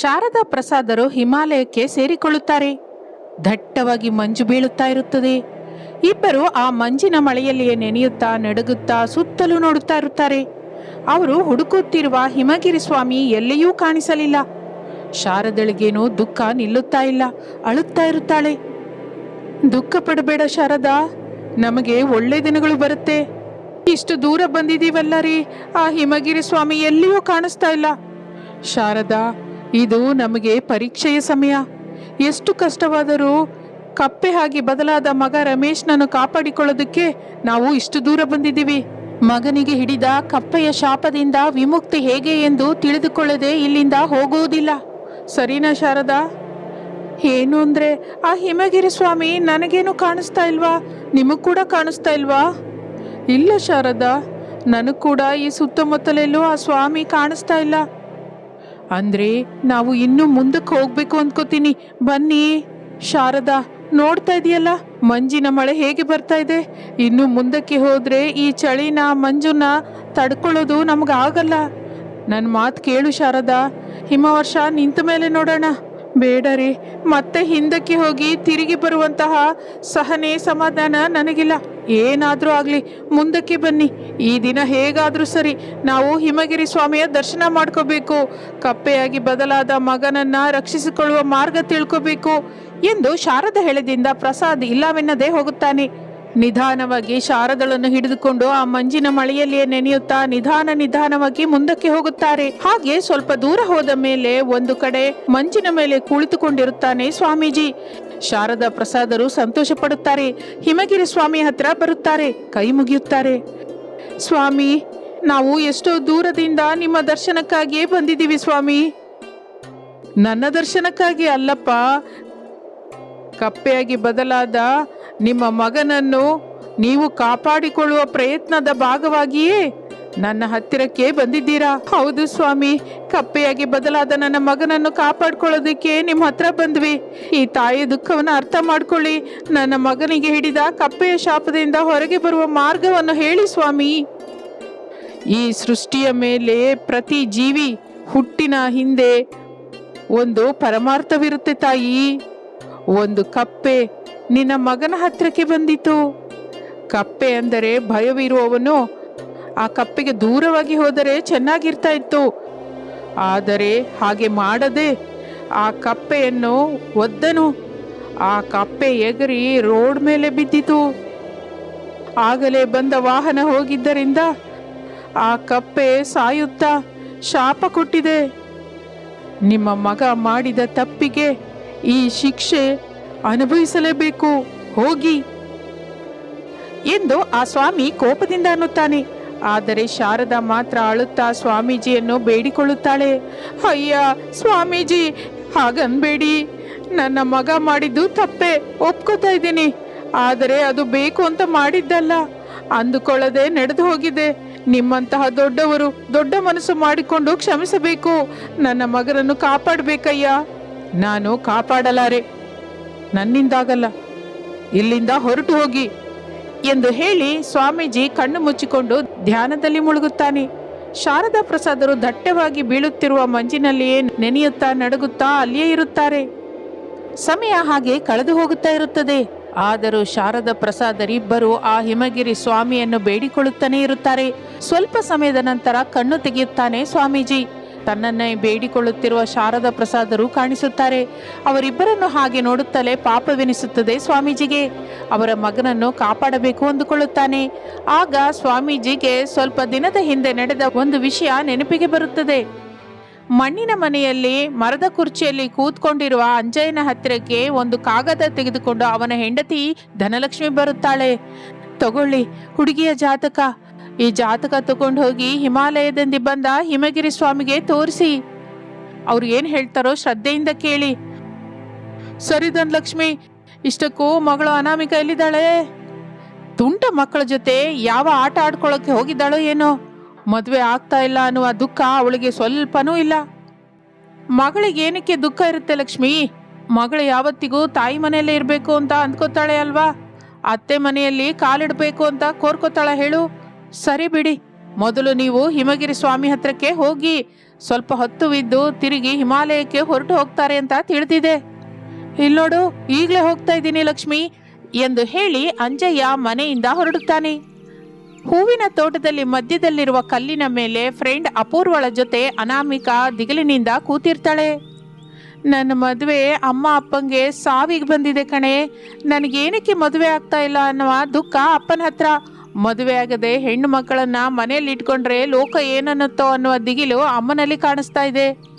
ಶಾರದಾ ಪ್ರಸಾದರು ಹಿಮಾಲಯಕ್ಕೆ ಸೇರಿಕೊಳ್ಳುತ್ತಾರೆ. ದಟ್ಟವಾಗಿ ಮಂಜು ಬೀಳುತ್ತಾ ಇರುತ್ತದೆ. ಇಬ್ಬರು ಆ ಮಂಜಿನ ಮಳೆಯಲ್ಲಿಯೇ ನೆನೆಯುತ್ತಾ ನಡುಗುತ್ತಾ ಸುತ್ತಲೂ ನೋಡುತ್ತಾ ಇರುತ್ತಾರೆ. ಅವರು ಹುಡುಕುತ್ತಿರುವ ಹಿಮಗಿರಿ ಸ್ವಾಮಿ ಎಲ್ಲಿಯೂ ಕಾಣಿಸಲಿಲ್ಲ. ಶಾರದಳಿಗೇನು ದುಃಖ ನಿಲ್ಲುತ್ತಾ ಇಲ್ಲ, ಅಳುತ್ತಾ ಇರುತ್ತಾಳೆ. ದುಃಖ ಪಡಬೇಡ ಶಾರದಾ, ನಮಗೆ ಒಳ್ಳೆ ದಿನಗಳು ಬರುತ್ತೆ. ಇಷ್ಟು ದೂರ ಬಂದಿದ್ದೀವಲ್ಲ ರೀ ಆ ಹಿಮಗಿರಿ ಸ್ವಾಮಿ ಎಲ್ಲಿಯೂ ಕಾಣಿಸ್ತಾ ಇಲ್ಲ. ಶಾರದಾ ಇದು ನಮಗೆ ಪರೀಕ್ಷೆಯ ಸಮಯ. ಎಷ್ಟು ಕಷ್ಟವಾದರೂ ಕಪ್ಪೆ ಹಾಗೆ ಬದಲಾದ ಮಗ ರಮೇಶ್ನನ್ನು ಕಾಪಾಡಿಕೊಳ್ಳೋದಕ್ಕೆ ನಾವು ಇಷ್ಟು ದೂರ ಬಂದಿದ್ದೀವಿ. ಮಗನಿಗೆ ಹಿಡಿದ ಕಪ್ಪೆಯ ಶಾಪದಿಂದ ವಿಮುಕ್ತಿ ಹೇಗೆ ಎಂದು ತಿಳಿದುಕೊಳ್ಳದೆ ಇಲ್ಲಿಂದ ಹೋಗುವುದಿಲ್ಲ. ಸರಿನಾ ಶಾರದಾ? ಏನು ಅಂದ್ರೆ, ಆ ಹಿಮಗಿರಿ ಸ್ವಾಮಿ ನನಗೇನು ಕಾಣಿಸ್ತಾ ಇಲ್ವಾ? ನಿಮಗ್ ಕೂಡ ಕಾಣಿಸ್ತಾ ಇಲ್ವಾ? ಇಲ್ಲ ಶಾರದಾ, ನನಗ್ ಕೂಡ ಈ ಸುತ್ತಮುತ್ತಲೆಲ್ಲೂ ಆ ಸ್ವಾಮಿ ಕಾಣಿಸ್ತಾ ಇಲ್ಲ. ಅಂದ್ರೆ ನಾವು ಇನ್ನೂ ಮುಂದಕ್ಕೆ ಹೋಗ್ಬೇಕು ಅಂದ್ಕೋತೀನಿ ಬನ್ನಿ. ಶಾರದಾ, ನೋಡ್ತಾ ಇದೆಯಲ್ಲ? ಮಂಜಿನ ಮಳೆ ಹೇಗೆ ಬರ್ತಾ ಇದೆ? ಇನ್ನು ಮುಂದಕ್ಕೆ ಹೋದ್ರೆ ಈ ಚಳಿನ, ಮಂಜುನ ತಡ್ಕೊಳ್ಳೋದು ಆಗಲ್ಲ. ನನ್ನ ಮಾತು ಕೇಳು ಶಾರದಾ. ಹಿಮವರ್ಷ, ನಿಂತ ಮೇಲೆ ನೋಡೋಣ. ಬೇಡ ರೀ. ಮತ್ತೆ ಹಿಂದಕ್ಕೆ ಹೋಗಿ ತಿರುಗಿ ಬರುವಂತಹ ಸಹನೆ, ಸಮಾಧಾನ ನನಗಿಲ್ಲ. ಏನಾದರೂ ಆಗಲಿ, ಮುಂದಕ್ಕೆ ಬನ್ನಿ. ಈ ದಿನ ಹೇಗಾದರೂ ಸರಿ, ನಾವು ಹಿಮಗಿರಿ ಸ್ವಾಮಿಯ ದರ್ಶನ ಮಾಡ್ಕೋಬೇಕು. ಕಪ್ಪೆಯಾಗಿ ಬದಲಾದ ಮಗನನ್ನು ರಕ್ಷಿಸಿಕೊಳ್ಳುವ ಮಾರ್ಗ ತಿಳ್ಕೋಬೇಕು ಎಂದು ಶಾರದ ಹೆಳೆದಿಂದ ಪ್ರಸಾದ್ ಇಲ್ಲವೆನ್ನದೇ ಹೋಗುತ್ತಾನೆ. ನಿಧಾನವಾಗಿ ಶಾರದಳನ್ನು ಹಿಡಿದುಕೊಂಡು ಆ ಮಂಜಿನ ಮಳೆಯಲ್ಲಿಯೇ ನೆನೆಯುತ್ತಾ ನಿಧಾನ ನಿಧಾನವಾಗಿ ಮುಂದಕ್ಕೆ ಹೋಗುತ್ತಾರೆ. ಹಾಗೆ ಸ್ವಲ್ಪ ದೂರ ಹೋದ ಮೇಲೆ ಒಂದು ಕಡೆ ಮಂಜಿನ ಮೇಲೆ ಕುಳಿತುಕೊಂಡಿರುತ್ತಾನೆ ಸ್ವಾಮೀಜಿ. ಶಾರದಾ ಪ್ರಸಾದರು ಸಂತೋಷ ಪಡುತ್ತಾರೆ ಹಿಮಗಿರಿ ಸ್ವಾಮಿ ಹತ್ರ ಬರುತ್ತಾರೆ. ಕೈ ಮುಗಿಯುತ್ತಾರೆ. ಸ್ವಾಮಿ, ನಾವು ಎಷ್ಟೋ ದೂರದಿಂದ ನಿಮ್ಮ ದರ್ಶನಕ್ಕಾಗಿಯೇ ಬಂದಿದ್ದೀವಿ ಸ್ವಾಮಿ. ನನ್ನ ದರ್ಶನಕ್ಕಾಗಿ ಅಲ್ಲಪ್ಪ. ಕಪ್ಪೆಯಾಗಿ ಬದಲಾದ ನಿಮ್ಮ ಮಗನನ್ನು ನೀವು ಕಾಪಾಡಿಕೊಳ್ಳುವ ಪ್ರಯತ್ನದ ಭಾಗವಾಗಿಯೇ ನನ್ನ ಹತ್ತಿರಕ್ಕೆ ಬಂದಿದ್ದೀರಾ? ಹೌದು ಸ್ವಾಮಿ. ಕಪ್ಪೆಯಾಗಿ ಬದಲಾದ ನನ್ನ ಮಗನನ್ನು ಕಾಪಾಡ್ಕೊಳ್ಳೋದಕ್ಕೆ ನಿಮ್ಮ ಹತ್ರ ಬಂದ್ವಿ. ಈ ತಾಯಿ ದುಃಖವನ್ನು ಅರ್ಥ ಮಾಡ್ಕೊಳ್ಳಿ. ನನ್ನ ಮಗನಿಗೆ ಹಿಡಿದ ಕಪ್ಪೆಯ ಶಾಪದಿಂದ ಹೊರಗೆ ಬರುವ ಮಾರ್ಗವನ್ನು ಹೇಳಿ ಸ್ವಾಮಿ. ಈ ಸೃಷ್ಟಿಯ ಮೇಲೆ ಪ್ರತಿ ಜೀವಿ ಹುಟ್ಟಿನ ಹಿಂದೆ ಒಂದು ಪರಮಾರ್ಥವಿರುತ್ತೆ ತಾಯಿ. ಒಂದು ಕಪ್ಪೆ ನಿನ್ನ ಮಗನ ಹತ್ರಕ್ಕೆ ಬಂದಿತು ಕಪ್ಪೆ ಅಂದರೆ ಭಯವಿರುವವನು ಆ ಕಪ್ಪೆಗೆ ದೂರವಾಗಿ ಹೋದರೆ ಚೆನ್ನಾಗಿರ್ತಾ ಇತ್ತು. ಆದರೆ ಹಾಗೆ ಮಾಡದೆ ಆ ಕಪ್ಪೆಯನ್ನು ಒದ್ದನು. ಆ ಕಪ್ಪೆ ಎಗರಿ ರೋಡ್ ಮೇಲೆ ಬಿದ್ದಿತು. ಆಗಲೇ ಬಂದ ವಾಹನ ಹೋಗಿದ್ದರಿಂದ ಆ ಕಪ್ಪೆ ಸಾಯುತ್ತಾ ಶಾಪ ಕೊಟ್ಟಿದೆ. ನಿಮ್ಮ ಮಗ ಮಾಡಿದ ತಪ್ಪಿಗೆ ಈ ಶಿಕ್ಷೆ ಅನುಭವಿಸಲೇಬೇಕು. ಹೋಗಿ. ಎಂದು ಆ ಸ್ವಾಮಿ ಕೋಪದಿಂದ ಅನ್ನುತ್ತಾನೆ. ಆದರೆ ಶಾರದಾ ಮಾತ್ರ ಅಳುತ್ತಾ ಸ್ವಾಮೀಜಿಯನ್ನು ಬೇಡಿಕೊಳ್ಳುತ್ತಾಳೆ. ಅಯ್ಯ, ಸ್ವಾಮೀಜಿ, ಹಾಗನ್ಬೇಡಿ. ನನ್ನ ಮಗ ಮಾಡಿದ್ದು ತಪ್ಪೆ, ಒಪ್ಕೋತಾ ಇದ್ದೀನಿ. ಆದರೆ ಅದು ಬೇಕು ಅಂತ ಮಾಡಿದ್ದಲ್ಲ. ಅಂದುಕೊಳ್ಳದೆ ನಡೆದು ಹೋಗಿದೆ. ನಿಮ್ಮಂತಹ ದೊಡ್ಡವರು ದೊಡ್ಡ ಮನಸ್ಸು ಮಾಡಿಕೊಂಡು ಕ್ಷಮಿಸಬೇಕು. ನನ್ನ ಮಗನನ್ನು ಕಾಪಾಡಬೇಕಯ್ಯ. ನಾನು ಕಾಪಾಡಲಾರೆ. ನನ್ನಿಂದಾಗಲ್ಲ. ಇಲ್ಲಿಂದ ಹೊರಟು ಹೋಗಿ. ಎಂದು ಹೇಳಿ ಸ್ವಾಮೀಜಿ ಕಣ್ಣು ಮುಚ್ಚಿಕೊಂಡು ಧ್ಯಾನದಲ್ಲಿ ಮುಳುಗುತ್ತಾನೆ. ಶಾರದಾ ಪ್ರಸಾದರು ದಟ್ಟವಾಗಿ ಬೀಳುತ್ತಿರುವ ಮಂಜಿನಲ್ಲಿಯೇ ನೆನೆಯುತ್ತಾ ನಡುಗುತ್ತಾ ಅಲ್ಲಿಯೇ ಇರುತ್ತಾರೆ. ಸಮಯ ಹಾಗೆ ಕಳೆದು ಹೋಗುತ್ತಾ ಇರುತ್ತದೆ. ಆದರೂ ಶಾರದ ಪ್ರಸಾದರಿಬ್ಬರು ಆ ಹಿಮಗಿರಿ ಸ್ವಾಮಿಯನ್ನು ಬೇಡಿಕೊಳ್ಳುತ್ತಾನೆ ಇರುತ್ತಾರೆ. ಸ್ವಲ್ಪ ಸಮಯದ ನಂತರ ಕಣ್ಣು ತೆಗೆಯುತ್ತಾನೆ ಸ್ವಾಮೀಜಿ. ತನ್ನನ್ನೇ ಬೇಡಿಕೊಳ್ಳುತ್ತಿರುವ ಶಾರದ ಪ್ರಸಾದರು ಕಾಣಿಸುತ್ತಾರೆ. ಅವರಿಬ್ಬರನ್ನು ಹಾಗೆ ನೋಡುತ್ತಲೇ ಪಾಪವೆನಿಸುತ್ತದೆ ಸ್ವಾಮೀಜಿಗೆ. ಅವರ ಮಗನನ್ನು ಕಾಪಾಡಬೇಕು ಅಂದುಕೊಳ್ಳುತ್ತಾನೆ. ಆಗ ಸ್ವಾಮೀಜಿಗೆ ಸ್ವಲ್ಪ ದಿನದ ಹಿಂದೆ ನಡೆದ ಒಂದು ವಿಷಯ ನೆನಪಿಗೆ ಬರುತ್ತದೆ. ಮಣ್ಣಿನ ಮನೆಯಲ್ಲಿ ಮರದ ಕುರ್ಚಿಯಲ್ಲಿ ಕೂತ್ಕೊಂಡಿರುವ ಅಂಜಯ್ಯನ ಹತ್ತಿರಕ್ಕೆ ಒಂದು ಕಾಗದ ತೆಗೆದುಕೊಂಡು ಅವನ ಹೆಂಡತಿ ಧನಲಕ್ಷ್ಮಿ ಬರುತ್ತಾಳೆ. ತಗೊಳ್ಳಿ, ಹುಡುಗಿಯ ಜಾತಕ. ಈ ಜಾತಕ ತಗೊಂಡು ಹೋಗಿ ಹಿಮಾಲಯದಿಂದ ಬಂದ ಹಿಮಗಿರಿ ಸ್ವಾಮಿಗೆ ತೋರಿಸಿ. ಅವ್ರು ಏನ್ ಹೇಳ್ತಾರೋ ಶ್ರದ್ಧೆಯಿಂದ ಕೇಳಿ. ಸರಿ ಧನಲಕ್ಷ್ಮಿ, ಇಷ್ಟಕ್ಕೂ ಮಗಳು ಅನಾಮಿಕ ಎಲ್ಲಿದ್ದಾಳೆ? ತುಂಟ ಮಕ್ಕಳ ಜೊತೆ ಯಾವ ಆಟ ಆಡ್ಕೊಳ್ಳೋಕೆ ಹೋಗಿದ್ದಾಳೋ ಏನೋ. ಮದುವೆ ಆಗ್ತಾ ಇಲ್ಲ ಅನ್ನುವ ದುಃಖ ಅವಳಿಗೆ ಸ್ವಲ್ಪನೂ ಇಲ್ಲ. ಮಗಳಿಗೆ ಏನಕ್ಕೆ ದುಃಖ ಇರುತ್ತೆ ಲಕ್ಷ್ಮಿ? ಮಗಳು ಯಾವತ್ತಿಗೂ ತಾಯಿ ಮನೆಯಲ್ಲೇ ಇರಬೇಕು ಅಂತ ಅಂದ್ಕೋತಾಳೆ ಅಲ್ವಾ? ಅತ್ತೆ ಮನೆಯಲ್ಲಿ ಕಾಲಿಡಬೇಕು ಅಂತ ಕೋರ್ಕೋತಾಳ ಹೇಳು. ಸರಿ ಬಿಡಿ. ಮೊದಲು ನೀವು ಹಿಮಗಿರಿ ಸ್ವಾಮಿ ಹತ್ರಕ್ಕೆ ಹೋಗಿ ಸ್ವಲ್ಪ ಹೊತ್ತುವಿದ್ದು ತಿರುಗಿ ಹಿಮಾಲಯಕ್ಕೆ ಹೊರಟು ಹೋಗ್ತಾರೆ ಅಂತ ತಿಳಿದಿದೆ. ಇಲ್ನೋಡು ಈಗಲೇ ಹೋಗ್ತಾ ಇದ್ದೀನಿ ಲಕ್ಷ್ಮಿ ಎಂದು ಹೇಳಿ ಅಂಜಯ್ಯ ಮನೆಯಿಂದ ಹೊರಡುತ್ತಾನೆ. ಹೂವಿನ ತೋಟದಲ್ಲಿ ಮಧ್ಯದಲ್ಲಿರುವ ಕಲ್ಲಿನ ಮೇಲೆ ಫ್ರೆಂಡ್ ಅಪೂರ್ವಳ ಜೊತೆ ಅನಾಮಿಕಾ ದಿಗಿಲಿನಿಂದ ಕೂತಿರ್ತಾಳೆ. ನನ್ನ ಮದುವೆ ಅಮ್ಮ ಅಪ್ಪಂಗೆ ಸಾವಿಗೆ ಬಂದಿದೆ ಕಣೆ. ನನಗೇನಕ್ಕೆ ಮದುವೆ ಆಗ್ತಾ ಇಲ್ಲ ಅನ್ನುವ ದುಃಖ ಅಪ್ಪನ ಹತ್ರ. ಮದುವೆ ಆಗದೆ ಹೆಣ್ಣು ಮಕ್ಕಳನ್ನ ಮನೆಯಲ್ಲಿ ಇಟ್ಕೊಂಡ್ರೆ ಲೋಕ ಏನನ್ನುತ್ತೋ ಅನ್ನುವ ದಿಗಿಲು ಅಮ್ಮನಲ್ಲಿ ಕಾಣಿಸ್ತಾ ಇದೆ.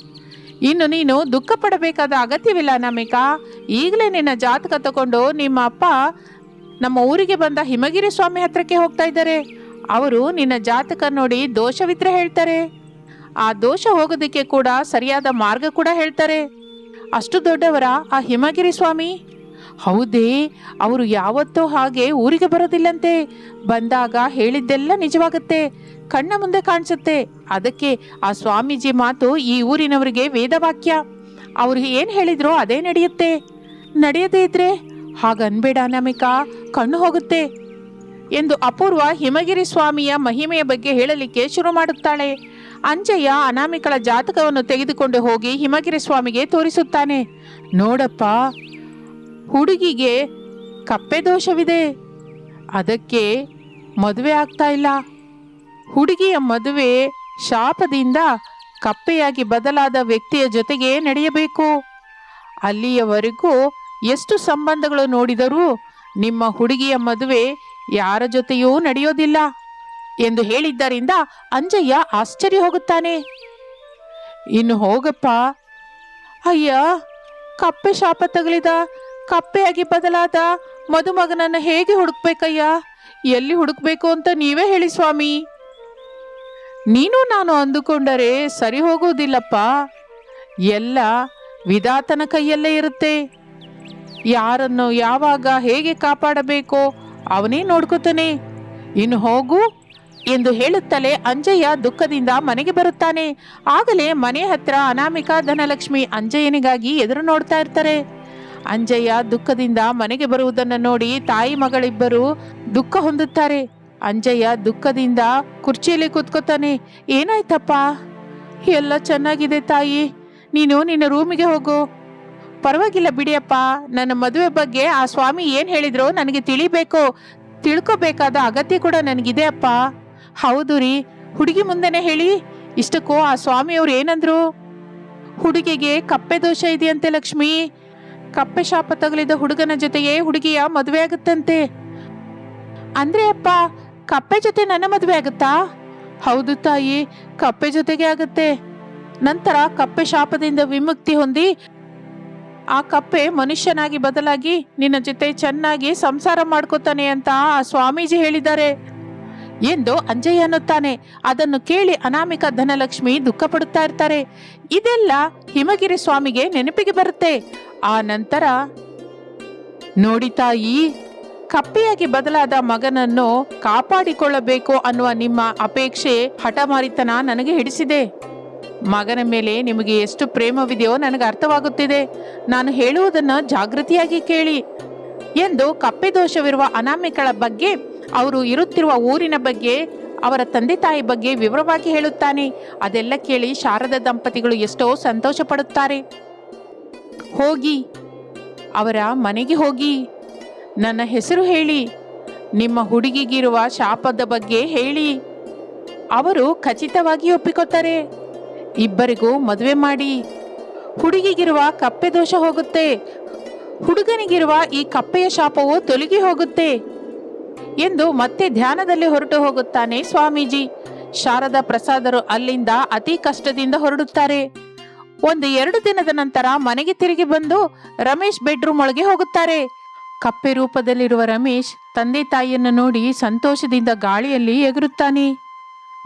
ಇನ್ನು ನೀನು ದುಃಖ ಪಡಬೇಕಾದ ಅಗತ್ಯವಿಲ್ಲ ನಮಿಕಾ. ಈಗಲೇ ನಿನ್ನ ಜಾತಕ ತಗೊಂಡು ನಿಮ್ಮ ಅಪ್ಪ ನಮ್ಮ ಊರಿಗೆ ಬಂದ ಹಿಮಗಿರಿ ಸ್ವಾಮಿ ಹತ್ರಕ್ಕೆ ಹೋಗ್ತಾ ಇದ್ದಾರೆ. ಅವರು ನಿನ್ನ ಜಾತಕ ನೋಡಿ ದೋಷವಿದ್ರೆ ಹೇಳ್ತಾರೆ. ಆ ದೋಷ ಹೋಗೋದಕ್ಕೆ ಕೂಡ ಸರಿಯಾದ ಮಾರ್ಗ ಕೂಡ ಹೇಳ್ತಾರೆ. ಅಷ್ಟು ದೊಡ್ಡವರ ಆ ಹಿಮಗಿರಿ ಸ್ವಾಮಿ? ಹೌದೇ, ಅವರು ಯಾವತ್ತೋ ಹಾಗೆ ಊರಿಗೆ ಬರೋದಿಲ್ಲಂತೆ. ಬಂದಾಗ ಹೇಳಿದ್ದೆಲ್ಲ ನಿಜವಾಗುತ್ತೆ, ಕಣ್ಣ ಮುಂದೆ ಕಾಣಿಸುತ್ತೆ. ಅದಕ್ಕೆ ಆ ಸ್ವಾಮೀಜಿ ಮಾತು ಈ ಊರಿನವರಿಗೆ ವೇದವಾಕ್ಯ. ಅವ್ರು ಏನು ಹೇಳಿದ್ರು ಅದೇ ನಡೆಯುತ್ತೆ. ನಡೆಯದೇ ಇದ್ರೆ ಹಾಗನ್ಬೇಡ ನಮಿಕಾ ಕಣ್ಣು ಹೋಗುತ್ತೆ ಎಂದು ಅಪೂರ್ವ ಹಿಮಗಿರಿ ಸ್ವಾಮಿಯ ಮಹಿಮೆಯ ಬಗ್ಗೆ ಹೇಳಲಿಕ್ಕೆ ಶುರು ಮಾಡುತ್ತಾಳೆ. ಅಂಜಯ್ಯ ಅನಾಮಿಕಳ ಜಾತಕವನ್ನು ತೆಗೆದುಕೊಂಡು ಹೋಗಿ ಹಿಮಗಿರಿ ಸ್ವಾಮಿಗೆ ತೋರಿಸುತ್ತಾನೆ. ನೋಡಪ್ಪ ಹುಡುಗಿಗೆ ಕಪ್ಪೆ ದೋಷವಿದೆ. ಅದಕ್ಕೆ ಮದುವೆ ಆಗ್ತಾ ಇಲ್ಲ. ಹುಡುಗಿಯ ಮದುವೆ ಶಾಪದಿಂದ ಕಪ್ಪೆಯಾಗಿ ಬದಲಾದ ವ್ಯಕ್ತಿಯ ಜೊತೆಗೆ ನಡೆಯಬೇಕು. ಅಲ್ಲಿಯವರೆಗೂ ಎಷ್ಟು ಸಂಬಂಧಗಳು ನೋಡಿದರೂ ನಿಮ್ಮ ಹುಡುಗಿಯ ಮದುವೆ ಯಾರ ಜೊತೆಯೂ ನಡೆಯೋದಿಲ್ಲ ಎಂದು ಹೇಳಿದ್ದರಿಂದ ಅಂಜಯ್ಯ ಆಶ್ಚರ್ಯ ಹೋಗುತ್ತಾನೆ. ಇನ್ನು ಹೋಗಪ್ಪ. ಅಯ್ಯ, ಕಪ್ಪೆ ಶಾಪ ತಗಲಿದ ಕಪ್ಪೆಯಾಗಿ ಬದಲಾದ ಮದುಮಗನನ್ನು ಹೇಗೆ ಹುಡುಕ್ಬೇಕಯ್ಯ? ಎಲ್ಲಿ ಹುಡುಕ್ಬೇಕು ಅಂತ ನೀವೇ ಹೇಳಿ ಸ್ವಾಮಿ. ನೀನು ನಾನು ಅಂದುಕೊಂಡರೆ ಸರಿ ಹೋಗುವುದಿಲ್ಲಪ್ಪ ಎಲ್ಲ ವಿಧಾತನ ಕೈಯಲ್ಲೇ ಇರುತ್ತೆ. ಯಾರನ್ನು ಯಾವಾಗ ಹೇಗೆ ಕಾಪಾಡಬೇಕೋ ಅವನೇ ನೋಡ್ಕೋತಾನೆ. ಇನ್ನು ಹೋಗು ಎಂದು ಹೇಳುತ್ತಲೇ ಅಂಜಯ್ಯ ದುಃಖದಿಂದ ಮನೆಗೆ ಬರುತ್ತಾನೆ. ಆಗಲೇ ಮನೆ ಹತ್ರ ಅನಾಮಿಕಾ ಧನಲಕ್ಷ್ಮಿ ಅಂಜಯ್ಯನಿಗಾಗಿ ಎದುರು ನೋಡ್ತಾ ಇರ್ತಾರೆ. ಅಂಜಯ್ಯ ದುಃಖದಿಂದ ಮನೆಗೆ ಬರುವುದನ್ನು ನೋಡಿ ತಾಯಿ ಮಗಳಿಬ್ಬರು ದುಃಖ ಹೊಂದುತ್ತಾರೆ. ಅಂಜಯ್ಯ ದುಃಖದಿಂದ ಕುರ್ಚಿಯಲ್ಲಿ ಕೂತ್ಕೋತಾನೆ, ಏನಾಯ್ತಪ್ಪ? ಎಲ್ಲ ಚೆನ್ನಾಗಿದೆ ತಾಯಿ. ನೀನು ನಿನ್ನ ರೂಮಿಗೆ ಹೋಗು. ಪರವಾಗಿಲ್ಲ ಬಿಡಿಯಪ್ಪ. ನನ್ನ ಮದುವೆ ಬಗ್ಗೆ ಆ ಸ್ವಾಮಿ ಏನು ಹೇಳಿದ್ರು ನನಗೆ ತಿಳಿಬೇಕು. ತಿಳ್ಕೊಬೇಕಾದ ಅಗತ್ಯ ಕೂಡ ನನಗಿದೆ ಅಪ್ಪ. ಹೌದು ರೀ. ಹುಡುಗಿ ಮುಂದೆನೆ ಹೇಳಿ. ಇಷ್ಟಕ್ಕೂ ಆ ಸ್ವಾಮಿಯವ್ರು ಏನಂದ್ರು? ಹುಡುಗಿಗೆ ಕಪ್ಪೆ ದೋಷ ಇದೆಯಂತೆ ಲಕ್ಷ್ಮಿ. ಕಪ್ಪೆ ಶಾಪ ತಗಲಿದ ಹುಡುಗನ ಜೊತೆಯೇ ಹುಡುಗಿಯ ಮದುವೆ ಆಗುತ್ತಂತೆ. ಅಂದ್ರೆ ಅಪ್ಪ, ಕಪ್ಪೆ ಜೊತೆ ನನ್ನ ಮದುವೆ ಆಗುತ್ತಾ? ಹೌದು ತಾಯಿ, ಕಪ್ಪೆ ಜೊತೆಗೆ ಆಗುತ್ತೆ. ನಂತರ ಕಪ್ಪೆ ಶಾಪದಿಂದ ವಿಮುಕ್ತಿ ಹೊಂದಿ ಆ ಕಪ್ಪೆ ಮನುಷ್ಯನಾಗಿ ಬದಲಾಗಿ ನಿನ್ನ ಜೊತೆ ಚೆನ್ನಾಗಿ ಸಂಸಾರ ಮಾಡ್ಕೋತಾನೆ ಅಂತ ಆ ಸ್ವಾಮೀಜಿ ಹೇಳಿದ್ದಾರೆ. ಎಂದು ಅಂಜಯ್ಯ ಅನ್ನುತ್ತಾನೆ. ಅದನ್ನು ಕೇಳಿ ಅನಾಮಿಕ ಧನಲಕ್ಷ್ಮಿ ದುಃಖ ಪಡುತ್ತಾ ಇರ್ತಾರೆ. ಇದೆಲ್ಲ ಹಿಮಗಿರಿ ಸ್ವಾಮಿಗೆ ನೆನಪಿಗೆ ಬರುತ್ತೆ. ಆ ನಂತರ ನೋಡಿ ತಾಯಿ, ಕಪ್ಪೆಯಾಗಿ ಬದಲಾದ ಮಗನನ್ನು ಕಾಪಾಡಿಕೊಳ್ಳಬೇಕು ಅನ್ನುವ ನಿಮ್ಮ ಅಪೇಕ್ಷೆ ಹಠಮಾರಿತನ ನನಗೆ ಹಿಡಿಸಿದೆ. ಮಗನ ಮೇಲೆ ನಿಮಗೆ ಎಷ್ಟು ಪ್ರೇಮವಿದೆಯೋ ನನಗೆ ಅರ್ಥವಾಗುತ್ತಿದೆ. ನಾನು ಹೇಳುವುದನ್ನು ಜಾಗೃತಿಯಾಗಿ ಕೇಳಿ ಎಂದು ಕಪ್ಪೆ ದೋಷವಿರುವ ಅನಾಮಿಕಳ ಬಗ್ಗೆ, ಅವರು ಇರುತ್ತಿರುವ ಊರಿನ ಬಗ್ಗೆ, ಅವರ ತಂದೆ ತಾಯಿ ಬಗ್ಗೆ ವಿವರವಾಗಿ ಹೇಳುತ್ತಾನೆ. ಅದೆಲ್ಲ ಕೇಳಿ ಶಾರದ ದಂಪತಿಗಳು ಎಷ್ಟೋ ಸಂತೋಷ ಪಡುತ್ತಾರೆ ಹೋಗಿ, ಅವರ ಮನೆಗೆ ಹೋಗಿ. ನನ್ನ ಹೆಸರು ಹೇಳಿ, ನಿಮ್ಮ ಹುಡುಗಿಗಿರುವ ಶಾಪದ ಬಗ್ಗೆ ಹೇಳಿ. ಅವರು ಖಚಿತವಾಗಿ ಒಪ್ಪಿಕೊತಾರೆ ಇಬ್ಬರಿಗೂ ಮದುವೆ ಮಾಡಿ. ಹುಡುಗಿಗಿರುವ ಕಪ್ಪೆ ದೋಷ ಹೋಗುತ್ತೆ. ಹುಡುಗನಿಗಿರುವ ಈ ಕಪ್ಪೆಯ ಶಾಪವು ತೊಲಗಿ ಹೋಗುತ್ತೆ ಎಂದು ಮತ್ತೆ ಧ್ಯಾನದಲ್ಲಿ ಹೊರಟು ಹೋಗುತ್ತಾನೆ ಸ್ವಾಮೀಜಿ. ಶಾರದಾ ಪ್ರಸಾದರು ಅಲ್ಲಿಂದ ಅತಿ ಕಷ್ಟದಿಂದ ಹೊರಡುತ್ತಾರೆ. ಒಂದು ಎರಡು ದಿನದ ನಂತರ ಮನೆಗೆ ತಿರುಗಿ ಬಂದು ರಮೇಶ್ ಬೆಡ್ರೂಮ್ ಒಳಗೆ ಹೋಗುತ್ತಾರೆ. ಕಪ್ಪೆ ರೂಪದಲ್ಲಿರುವ ರಮೇಶ್ ತಂದೆ ತಾಯಿಯನ್ನು ನೋಡಿ ಸಂತೋಷದಿಂದ ಗಾಳಿಯಲ್ಲಿ ಎಗರುತ್ತಾನೆ.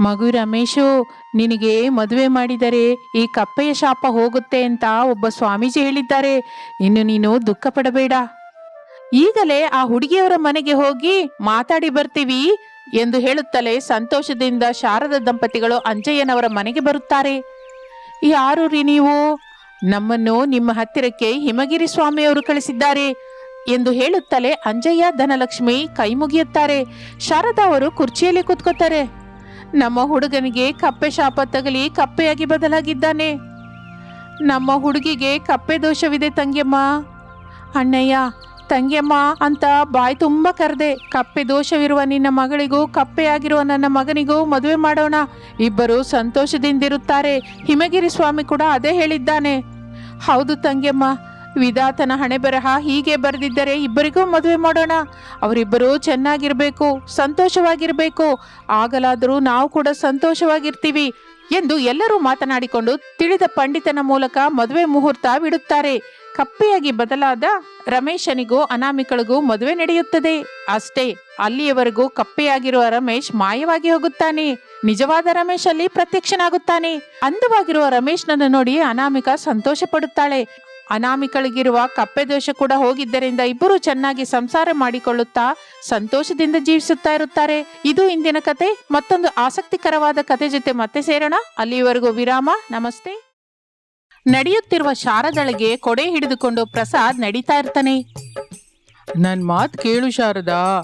ಮಗು ರಮೇಶು, ನಿನಗೆ ಮದುವೆ ಮಾಡಿದರೆ ಈ ಕಪ್ಪೆಯ ಶಾಪ ಹೋಗುತ್ತೆ ಅಂತ ಒಬ್ಬ ಸ್ವಾಮೀಜಿ ಹೇಳಿದ್ದಾರೆ. ಇನ್ನು ನೀನು ದುಃಖ ಪಡಬೇಡ ಈಗಲೇ ಆ ಹುಡುಗಿಯವರ ಮನೆಗೆ ಹೋಗಿ ಮಾತಾಡಿ ಬರ್ತೀವಿ ಎಂದು ಹೇಳುತ್ತಲೇ ಸಂತೋಷದಿಂದ ಶಾರದ ದಂಪತಿಗಳು ಅಂಜಯ್ಯನವರ ಮನೆಗೆ ಬರುತ್ತಾರೆ. ಯಾರು ರೀ ನೀವು? ನಮ್ಮನ್ನು ನಿಮ್ಮ ಹತ್ತಿರಕ್ಕೆ ಹಿಮಗಿರಿ ಸ್ವಾಮಿಯವರು ಕಳಿಸಿದ್ದಾರೆ ಎಂದು ಹೇಳುತ್ತಲೇ ಅಂಜಯ್ಯ ಧನಲಕ್ಷ್ಮಿ ಕೈ ಮುಗಿಯುತ್ತಾರೆ. ಶಾರದಾ ಅವರು ಕುರ್ಚಿಯಲ್ಲಿ ಕೂತ್ಕೋತಾರೆ ನಮ್ಮ ಹುಡುಗನಿಗೆ ಕಪ್ಪೆ ಶಾಪ ತಗಲಿ ಕಪ್ಪೆಯಾಗಿ ಬದಲಾಗಿದ್ದಾನೆ. ನಮ್ಮ ಹುಡುಗಿಗೆ ಕಪ್ಪೆ ದೋಷವಿದೆ ತಂಗಿಯಮ್ಮ. ಅಣ್ಣಯ್ಯ ತಂಗ್ಯಮ್ಮ ಅಂತ ಬಾಯಿ ತುಂಬಾ ಕರೆದೆ. ಕಪ್ಪೆ ದೋಷವಿರುವ ನಿನ್ನ ಮಗಳಿಗೂ, ಕಪ್ಪೆಯಾಗಿರುವ ನನ್ನ ಮಗನಿಗೂ ಮದುವೆ ಮಾಡೋಣ. ಇಬ್ಬರು ಸಂತೋಷದಿಂದಿರುತ್ತಾರೆ. ಹಿಮಗಿರಿ ಸ್ವಾಮಿ ಕೂಡ ಅದೇ ಹೇಳಿದ್ದಾನೆ. ಹೌದು ತಂಗಿಯಮ್ಮ. ವಿಧಾತನ ಹಣೆ ಬರಹ ಹೀಗೆ ಬರೆದಿದ್ದರೆ ಇಬ್ಬರಿಗೂ ಮದುವೆ ಮಾಡೋಣ. ಅವರಿಬ್ಬರೂ ಚೆನ್ನಾಗಿರಬೇಕು, ಸಂತೋಷವಾಗಿರಬೇಕು. ಆಗಲಾದರೂ ನಾವು ಕೂಡ ಸಂತೋಷವಾಗಿರ್ತೀವಿ. ಎಂದು ಎಲ್ಲರೂ ಮಾತನಾಡಿಕೊಂಡು ತಿಳಿದ ಪಂಡಿತನ ಮೂಲಕ ಮದುವೆ ಮುಹೂರ್ತ ಬಿಡುತ್ತಾರೆ. ಕಪ್ಪೆಯಾಗಿ ಬದಲಾದ ರಮೇಶನಿಗೂ ಅನಾಮಿಕಳಿಗೂ ಮದುವೆ ನಡೆಯುತ್ತದೆ. ಅಷ್ಟೇ, ಅಲ್ಲಿಯವರೆಗೂ ಕಪ್ಪೆಯಾಗಿರುವ ರಮೇಶ್ ಮಾಯವಾಗಿ ಹೋಗುತ್ತಾನೆ. ನಿಜವಾದ ರಮೇಶ್ ಅಲ್ಲಿ ಪ್ರತ್ಯಕ್ಷನಾಗುತ್ತಾನೆ. ಅಂದವಾಗಿರುವ ರಮೇಶ್ನನ್ನು ನೋಡಿ ಅನಾಮಿಕ ಸಂತೋಷ ಪಡುತ್ತಾಳೆ ಅನಾಮಿಕಳಿಗಿರುವ ಕಪ್ಪೆ ದೋಷ ಕೂಡ ಹೋಗಿದ್ದರಿಂದ ಇಬ್ಬರು ಚೆನ್ನಾಗಿ ಸಂಸಾರ ಮಾಡಿಕೊಳ್ಳುತ್ತಾ ಸಂತೋಷದಿಂದ ಜೀವಿಸುತ್ತಾ ಇರುತ್ತಾರೆ. ಇದು ಇಂದಿನ ಕತೆ. ಮತ್ತೊಂದು ಆಸಕ್ತಿಕರವಾದ ಕತೆ ಜೊತೆ ಮತ್ತೆ ಸೇರೋಣ. ಅಲ್ಲಿಯವರೆಗೂ ವಿರಾಮ. ನಮಸ್ತೆ. ನಡೆಯುತ್ತಿರುವ ಶಾರದಳಿಗೆ ಕೊಡೆ ಹಿಡಿದುಕೊಂಡು ಪ್ರಸಾದ್ ನಡೀತಾ ಇರ್ತಾನೆ. ನನ್ ಮಾತು ಕೇಳು ಶಾರದಾ.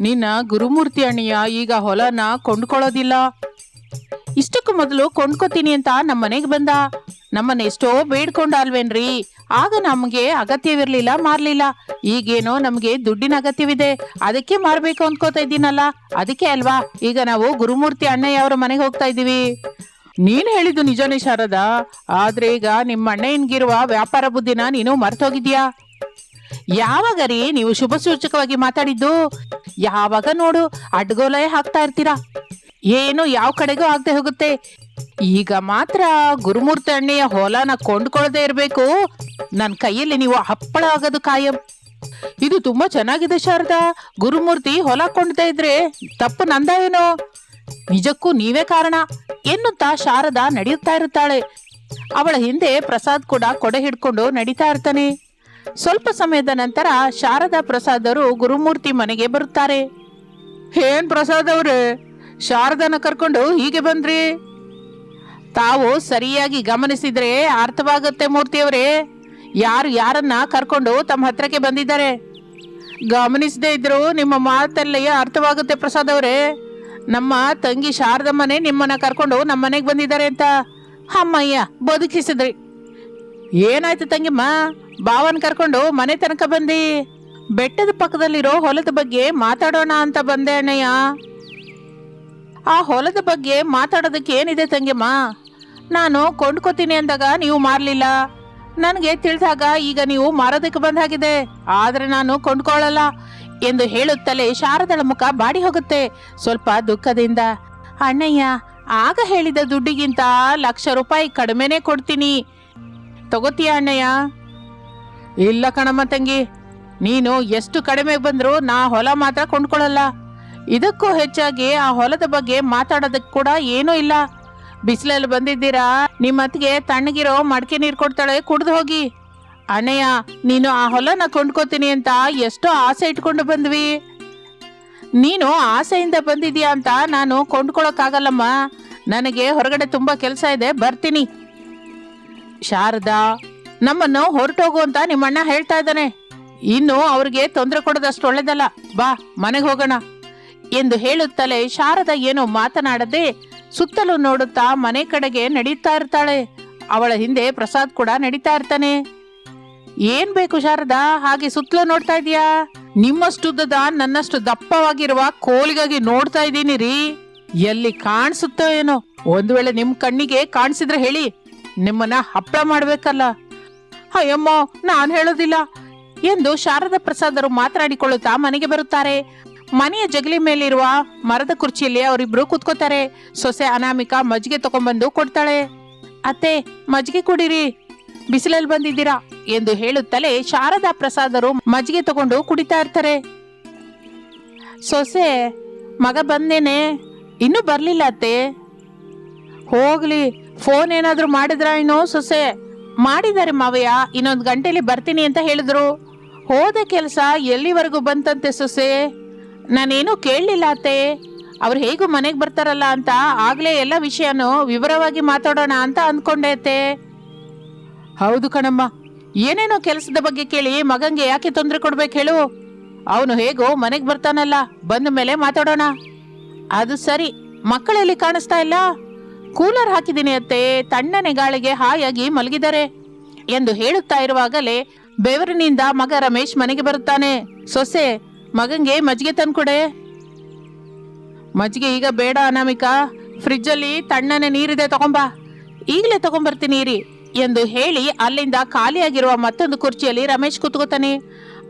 ನಿನ್ನ ಗುರುಮೂರ್ತಿ ಅಣ್ಣಿಯ ಈಗ ಹೊಲನ ಕೊಂಡ್ಕೊಳ್ಳೋದಿಲ್ಲ. ಇಷ್ಟಕ್ಕೂ ಮೊದಲು ಕೊಂಡ್ಕೋತೀನಿ ಅಂತ ನಮ್ಮ ಮನೆಗೆ ಬಂದ. ನಮ್ಮನ್ನ ಎಷ್ಟೋ ಬೇಡ್ಕೊಂಡ ಅಲ್ವೇನ್ರಿ ಆಗ ನಮಗೆ ಅಗತ್ಯವಿರ್ಲಿಲ್ಲ, ಮಾರ್ಲಿಲ್ಲ. ಈಗೇನೋ ನಮ್ಗೆ ದುಡ್ಡಿನ ಅಗತ್ಯವಿದೆ. ಅದಕ್ಕೆ ಮಾರ್ಬೇಕು ಅನ್ಕೋತಾ ಇದ್ದೀನಲ್ಲ? ಅದಕ್ಕೆ ಅಲ್ವಾ? ಈಗ ನಾವು ಗುರುಮೂರ್ತಿ ಅಣ್ಣಯ್ಯ ಅವರ ಮನೆಗೆ ಹೋಗ್ತಾ ಇದ್ದೀವಿ. ನೀನ್ ಹೇಳಿದ್ದು ನಿಜನೇ ಶಾರದ. ಆದ್ರೆ ಈಗ ನಿಮ್ಮ ಅಣ್ಣಯ್ಯನ್ಗಿರುವ ವ್ಯಾಪಾರ ಬುದ್ಧಿನ ನೀನು ಮರ್ತೋಗಿದ್ಯಾ ಯಾವಾಗ ರೀ ನೀವು ಶುಭ ಸೂಚಕವಾಗಿ ಮಾತಾಡಿದ್ದು? ಯಾವಾಗ ನೋಡು, ಅಡ್ಗೋಲಯ ಹಾಕ್ತಾ ಇರ್ತೀರಾ? ಏನು ಯಾವ ಕಡೆಗೂ ಆಗದೆ ಹೋಗುತ್ತೆ. ಈಗ ಮಾತ್ರ ಗುರುಮೂರ್ತಿ ಅಣ್ಣೆಯ ಹೊಲನ ಕೊಂಡ್ಕೊಳ್ಳದೆ ಇರಬೇಕು. ನನ್ನ ಕೈಯಲ್ಲಿ ನೀವು ಹಪ್ಪಳ ಆಗೋದು ಕಾಯಂ. ಇದು ತುಂಬಾ ಚೆನ್ನಾಗಿದೆ ಶಾರದಾ. ಗುರುಮೂರ್ತಿ ಹೊಲ ಕೊಂಡ್ತಾ ಇದ್ರೆ ತಪ್ಪು ನಂದ ಏನೋ? ನಿಜಕ್ಕೂ ನೀವೇ ಕಾರಣ. ಎನ್ನುತ್ತಾ ಶಾರದಾ ನಡೆಯುತ್ತಾ ಇರುತ್ತಾಳೆ. ಅವಳ ಹಿಂದೆ ಪ್ರಸಾದ್ ಕೂಡ ಕೊಡೆ ಹಿಡ್ಕೊಂಡು ನಡೀತಾ ಇರ್ತಾನೆ. ಸ್ವಲ್ಪ ಸಮಯದ ನಂತರ ಶಾರದಾ ಪ್ರಸಾದ್ ಗುರುಮೂರ್ತಿ ಮನೆಗೆ ಬರುತ್ತಾರೆ. ಏನ್ ಪ್ರಸಾದ್ ಅವ್ರೆ? ಶಾರದನ ಕರ್ಕೊಂಡು ಹೀಗೆ ಬಂದ್ರಿ? ತಾವು ಸರಿಯಾಗಿ ಗಮನಿಸಿದ್ರೆ ಅರ್ಥವಾಗುತ್ತೆ ಮೂರ್ತಿಯವರೇ. ಯಾರು ಯಾರನ್ನ ಕರ್ಕೊಂಡು ತಮ್ಮ ಹತ್ರಕ್ಕೆ ಬಂದಿದ್ದಾರೆ? ಗಮನಿಸದೇ ಇದ್ರು ನಿಮ್ಮ ಮಾತಲ್ಲೇ ಅರ್ಥವಾಗುತ್ತೆ ಪ್ರಸಾದ್ ಅವರೇ. ನಮ್ಮ ತಂಗಿ ಶಾರದಮ್ಮನೆ ನಿಮ್ಮನ್ನ ಕರ್ಕೊಂಡು ನಮ್ಮ ಮನೆಗೆ ಬಂದಿದ್ದಾರೆ ಅಂತ. ಅಮ್ಮಯ್ಯ, ಬದುಕಿಸಿದ್ರಿ. ಏನಾಯ್ತು ತಂಗಿಮ್ಮ? ಬಾವನ್ ಕರ್ಕೊಂಡು ಮನೆ ತನಕ ಬಂದಿ? ಬೆಟ್ಟದ ಪಕ್ಕದಲ್ಲಿರೋ ಹೊಲದ ಬಗ್ಗೆ ಮಾತಾಡೋಣ ಅಂತ ಬಂದೆ ಅಣ್ಣಯ್ಯ. ಆ ಹೊಲದ ಬಗ್ಗೆ ಮಾತಾಡೋದಕ್ಕೆ ಏನಿದೆ ತಂಗಿಮ್ಮ ನಾನು ಕೊಂಡ್ಕೋತೀನಿ ಅಂದಾಗ ನೀವು ಮಾರಲಿಲ್ಲ. ನನಗೆ ತಿಳಿದಾಗ ಈಗ ನೀವು ಮಾರೋದಕ್ಕೆ ಬಂದಾಗಿದೆ. ಆದರೆ ನಾನು ಕೊಂಡ್ಕೊಳ್ಳಲ್ಲ ಎಂದು ಹೇಳುತ್ತಲೇ ಶಾರದಳ ಮುಖ ಬಾಡಿ ಹೋಗುತ್ತೆ ಸ್ವಲ್ಪ ದುಃಖದಿಂದ. ಅಣ್ಣಯ್ಯ, ಆಗ ಹೇಳಿದ ದುಡ್ಡಿಗಿಂತ ಲಕ್ಷ ರೂಪಾಯಿ ಕಡಿಮೆನೇ ಕೊಡ್ತೀನಿ. ತಗೋತೀಯ ಅಣ್ಣಯ್ಯ? ಇಲ್ಲ ಕಣಮ್ಮ ತಂಗಿ. ನೀನು ಎಷ್ಟು ಕಡಿಮೆ ಬಂದರೂ ನಾ ಹೊಲ ಮಾತ್ರ ಕೊಂಡ್ಕೊಳ್ಳಲ್ಲ ಇದಕ್ಕೂ ಹೆಚ್ಚಾಗಿ ಆ ಹೊಲದ ಬಗ್ಗೆ ಮಾತಾಡೋದಕ್ಕೆ ಕೂಡ ಏನೂ ಇಲ್ಲ. ಬಿಸಿಲಲ್ಲಿ ಬಂದಿದ್ದೀರಾ? ನಿಮ್ಮ ಅತ್ತಿಗೆ ತಣ್ಣಗಿರೋ ಮಡಕೆ ನೀರು ಕೊಡ್ತಾಳೆ, ಕುಡ್ದು ಹೋಗಿ. ಅಣ್ಣಯ್ಯ, ನೀನು ಆ ಹೊಲನ ಕೊಂಡ್ಕೋತೀನಿ ಅಂತ ಎಷ್ಟೋ ಆಸೆ ಇಟ್ಕೊಂಡು ಬಂದ್ವಿ. ನೀನು ಆಸೆಯಿಂದ ಬಂದಿದ್ಯಾ ಅಂತ ನಾನು ಕೊಂಡ್ಕೊಳಕ್ಕಾಗಲ್ಲಮ್ಮ. ನನಗೆ ಹೊರಗಡೆ ತುಂಬಾ ಕೆಲಸ ಇದೆ, ಬರ್ತೀನಿ. ಶಾರದಾ, ನಮ್ಮನ್ನು ಹೊರಟೋಗು ಅಂತ ನಿಮ್ಮಣ್ಣ ಹೇಳ್ತಾ ಇದ್ದಾನೆ. ಇನ್ನು ಅವ್ರಿಗೆ ತೊಂದರೆ ಕೊಡೋದಷ್ಟು ಒಳ್ಳೇದಲ್ಲ. ಬಾ, ಮನೆಗೆ ಹೋಗೋಣ. ಎಂದು ಹೇಳುತ್ತಲೇ ಶಾರದ ಏನೋ ಮಾತನಾಡದೆ ಸುತ್ತಲೂ ನೋಡುತ್ತಾ ಮನೆ ಕಡೆಗೆ ನಡೀತಾ ಇರ್ತಾಳೆ. ಅವಳ ಹಿಂದೆ ಪ್ರಸಾದ್ ಕೂಡ ನಡೀತಾ ಇರ್ತಾನೆ. ಏನ್ ಬೇಕು ಶಾರದಾ, ಹಾಗೆ ಸುತ್ತಲೂ ನೋಡ್ತಾ ಇದೀಯಾ ನಿಮ್ಮಷ್ಟುದ್ದದ ನನ್ನಷ್ಟು ದಪ್ಪವಾಗಿರುವ ಕೋಲಿಗಾಗಿ ನೋಡ್ತಾ ಇದ್ದೀನಿ ರೀ. ಎಲ್ಲಿ ಕಾಣಿಸುತ್ತೋ ಏನೋ. ಒಂದು ವೇಳೆ ನಿಮ್ ಕಣ್ಣಿಗೆ ಕಾಣಿಸಿದ್ರೆ ಹೇಳಿ. ನಿಮ್ಮನ್ನ ಹಪ್ಪಳ ಮಾಡ್ಬೇಕಲ್ಲ. ಅಯ್ಯಮ್ಮ, ನಾನ್ ಹೇಳೋದಿಲ್ಲ. ಎಂದು ಶಾರದಾ ಪ್ರಸಾದರು ಮಾತನಾಡಿಕೊಳ್ಳುತ್ತಾ ಮನೆಗೆ ಬರುತ್ತಾರೆ. ಮನೆಯ ಜಗಲಿ ಮೇಲಿರುವ ಮರದ ಕುರ್ಚಿಯಲ್ಲಿ ಅವರಿಬ್ರು ಕುತ್ಕೋತಾರೆ. ಸೊಸೆ ಅನಾಮಿಕಾ ಮಜ್ಜಿಗೆ ತಗೊಂಡ್ಬಂದು ಕೊಡ್ತಾಳೆ. ಅತ್ತೆ, ಮಜ್ಜಿಗೆ ಕುಡಿರಿ. ಬಿಸಿಲಲ್ಲಿ ಬಂದಿದ್ದೀರಾ? ಎಂದು ಹೇಳುತ್ತಲೇ ಶಾರದಾ ಪ್ರಸಾದರು ಮಜ್ಜಿಗೆ ತಗೊಂಡು ಕುಡಿತಾ ಇರ್ತಾರೆ. ಸೊಸೆ, ಮಗ ಬಂದೇನೆ. ಇನ್ನೂ ಬರ್ಲಿಲ್ಲ ಅತ್ತೆ. ಹೋಗ್ಲಿ, ಫೋನ್ ಏನಾದ್ರೂ ಮಾಡಿದ್ರ ಇನ್ನು ಸೊಸೆ? ಮಾಡಿದ್ದಾರೆ ಮಾವಯ್ಯ, ಇನ್ನೊಂದು ಗಂಟೆಲಿ ಬರ್ತೀನಿ ಅಂತ ಹೇಳಿದ್ರು. ಹೋದ ಕೆಲಸ ಎಲ್ಲಿವರೆಗೂ ಬಂತಂತೆ ಸೊಸೆ? ನಾನೇನು ಕೇಳಲಿಲ್ಲ ಅತ್ತೆ. ಅವ್ರು ಹೇಗೂ ಮನೆಗೆ ಬರ್ತಾರಲ್ಲ ಅಂತ ಆಗ್ಲೇ ಎಲ್ಲ ವಿಷಯನೂ ವಿವರವಾಗಿ ಮಾತಾಡೋಣ ಅಂತ ಅಂದ್ಕೊಂಡೆ ಅತ್ತೆ. ಹೌದು ಕಣಮ್ಮ. ಏನೇನೋ ಕೆಲಸದ ಬಗ್ಗೆ ಕೇಳಿ ಮಗಂಗೆ ಯಾಕೆ ತೊಂದರೆ ಕೊಡ್ಬೇಕು ಹೇಳು. ಅವನು ಹೇಗೋ ಮನೆಗೆ ಬರ್ತಾನಲ್ಲ, ಬಂದ ಮೇಲೆ ಮಾತಾಡೋಣ. ಅದು ಸರಿ. ಮಕ್ಕಳಲ್ಲಿ ಕಾಣಿಸ್ತಾ ಇಲ್ಲ. ಕೂಲರ್ ಹಾಕಿದ್ದೀನಿ ಅತ್ತೆ. ತಣ್ಣನೆ ಗಾಳಿಗೆ ಹಾಯಾಗಿ ಮಲಗಿದ್ದಾರೆ. ಎಂದು ಹೇಳುತ್ತಾ ಇರುವಾಗಲೇ ಬೆವರಿನಿಂದ ಮಗ ರಮೇಶ್ ಮನೆಗೆ ಬರುತ್ತಾನೆ. ಸೊಸೆ ಮಗಂಗೆ ಮಜ್ಜಿಗೆ ತಂದ್ಕೊಡೆ. ಮಜ್ಜಿಗೆ ಈಗ ಬೇಡ ಅನಾಮಿಕಾ. ಫ್ರಿಜ್ಜಲ್ಲಿ ತಣ್ಣನೆ ನೀರಿದೆ, ತಗೊಂಬಾ. ಈಗಲೇ ತಗೊಂಬರ್ತೀನಿ ರೀ ಎಂದು ಹೇಳಿ ಅಲ್ಲಿಂದ ಖಾಲಿಯಾಗಿರುವ ಮತ್ತೊಂದು ಕುರ್ಚಿಯಲ್ಲಿ ರಮೇಶ್ ಕುತ್ಕೋತಾನೆ.